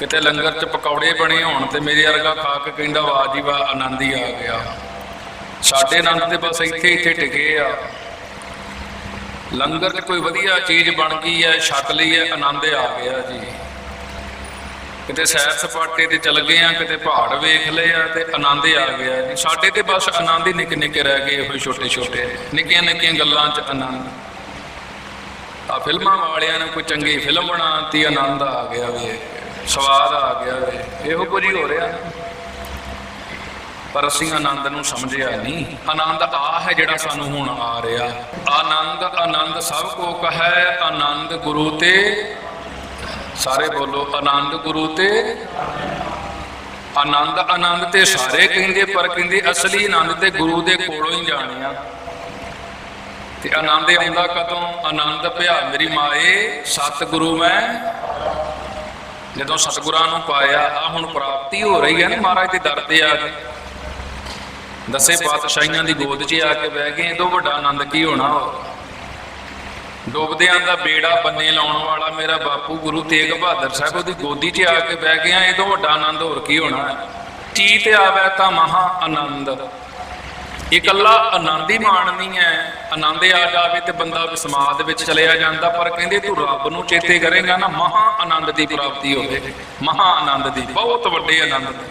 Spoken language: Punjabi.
ਕਿਤੇ ਲੰਗਰ 'ਚ ਪਕੌੜੇ ਬਣੇ ਹੋਣ ਤੇ ਮੇਰੇ ਵਰਗਾ ਖਾ ਕੇ ਕਹਿੰਦਾ, ਵਾਹ ਜੀ ਵਾਹ, ਆਨੰਦ ਹੀ ਆ ਗਿਆ। ਸਾਡੇ ਆਨੰਦ ਤੇ ਬਸ ਇੱਥੇ ਇੱਥੇ ਟਿਕੇ ਆ। ਲੰਗਰ 'ਚ ਕੋਈ ਵਧੀਆ ਚੀਜ਼ ਬਣ ਗਈ ਹੈ, ਛਕ ਲਈ ਹੈ, ਆਨੰਦ ਆ ਗਿਆ ਜੀ। ਕਿਤੇ ਸੈਰ ਸਪਾਟੇ ਤੇ ਚਲ ਗਏ ਆ ਕਿਤੇ ਪਹਾੜ ਵੇਖ ਲਏ ਆ ਤੇ ਆਨੰਦ ਆ ਗਿਆ ਜੀ। ਸਾਡੇ ਤੇ ਬਸ ਆਨੰਦ ਹੀ ਨਿੱਕੇ ਨਿੱਕੇ ਰਹਿ ਗਏ ਹੋਏ ਛੋਟੇ ਛੋਟੇ, ਨਿੱਕੀਆਂ ਨਿੱਕੀਆਂ ਗੱਲਾਂ 'ਚ ਆਨੰਦ। ਆ ਫਿਲਮਾਂ ਵਾਲਿਆਂ ਨੂੰ ਕੋਈ ਚੰਗੀ ਫਿਲਮ ਬਣਾਤੀ, ਆਨੰਦ ਆ ਗਿਆ ਵੇ। ਸਵਾਦ ਆ ਗਿਆ ਵੇ। ਇਹੋ ਕੁਝ ਹੀ ਹੋ ਰਿਹਾ। ਪਰ ਅਸੀਂ ਆਨੰਦ ਨੂੰ ਸਮਝਿਆ ਨਹੀਂ। ਆਨੰਦ ਆ ਹੈ ਜਿਹੜਾ ਸਾਨੂੰ ਹੁਣ ਆ ਰਿਹਾ। ਆਨੰਦ ਆਨੰਦ ਸਭ ਕੋ ਕਹੈ, ਆਨੰਦ ਗੁਰੂ ਤੇ। ਸਾਰੇ ਬੋਲੋ, ਆਨੰਦ ਗੁਰੂ ਤੇ। ਆਨੰਦ ਆਨੰਦ ਤੇ ਸਾਰੇ ਕਹਿੰਦੇ, ਪਰ ਕਹਿੰਦੇ ਅਸਲੀ ਆਨੰਦ ਤੇ ਗੁਰੂ ਦੇ ਕੋਲੋਂ ਹੀ ਜਾਣਿਆ ਤੇ ਆਨੰਦ ਆਉਂਦਾ ਕਦੋਂ? ਆਨੰਦ ਭਿਆ ਮੇਰੀ ਮਾਏ, ਸਤਿਗੁਰੂ ਮੈਂ ਜਦੋਂ ਸਤਿਗੁਰਾਂ ਨੂੰ ਪਾਇਆ ਆ ਹੁਣ ਪ੍ਰਾਪਤੀ ਹੋ ਰਹੀ ਹੈ ਨਾ ਮਹਾਰਾਜ ਦੇ ਦਰ ਤੇ ਆ ਕੇ। ਦਸੇ ਪਾਤਸ਼ਾਹੀਆਂ ਦੀ ਗੋਦ 'ਚ ਆ ਕੇ ਬਹਿ ਗਏ ਇਹ ਤੋਂ ਵੱਡਾ ਆਨੰਦ ਕੀ ਹੋਣਾ ਡੁੱਬਦਿਆਂ ਦਾ ਬੇੜਾ ਬੰਨੇ ਲਾਉਣ ਵਾਲਾ ਮੇਰਾ ਬਾਪੂ ਗੁਰੂ ਤੇਗ ਬਹਾਦਰ ਸਾਹਿਬ ਉਹਦੀ ਗੋਦੀ 'ਚ ਆ ਕੇ ਬਹਿ ਗਿਆ ਇਹ ਤੋਂ ਵੱਡਾ ਆਨੰਦ ਹੋਰ ਕੀ ਹੋਣਾ? ਹੈ ਚੀਤ ਆਵੇ ਤਾਂ ਮਹਾ ਆਨੰਦ। ਇਕੱਲਾ ਆਨੰਦ ਹੀ ਮਾਣਨੀ ਹੈ। ਆਨੰਦ ਆ ਜਾਵੇ ਤੇ ਬੰਦਾ ਸਮਾਦ ਵਿੱਚ ਚਲਿਆ ਜਾਂਦਾ, ਪਰ ਕਹਿੰਦੇ ਤੂੰ ਰੱਬ ਨੂੰ ਚੇਤੇ ਕਰੇਗਾ ਨਾ, ਮਹਾ ਆਨੰਦ ਦੀ ਪ੍ਰਾਪਤੀ ਹੋਵੇ। ਮਹਾ ਆਨੰਦ ਦੀ, ਬਹੁਤ ਵੱਡੇ ਆਨੰਦ ਦੀ।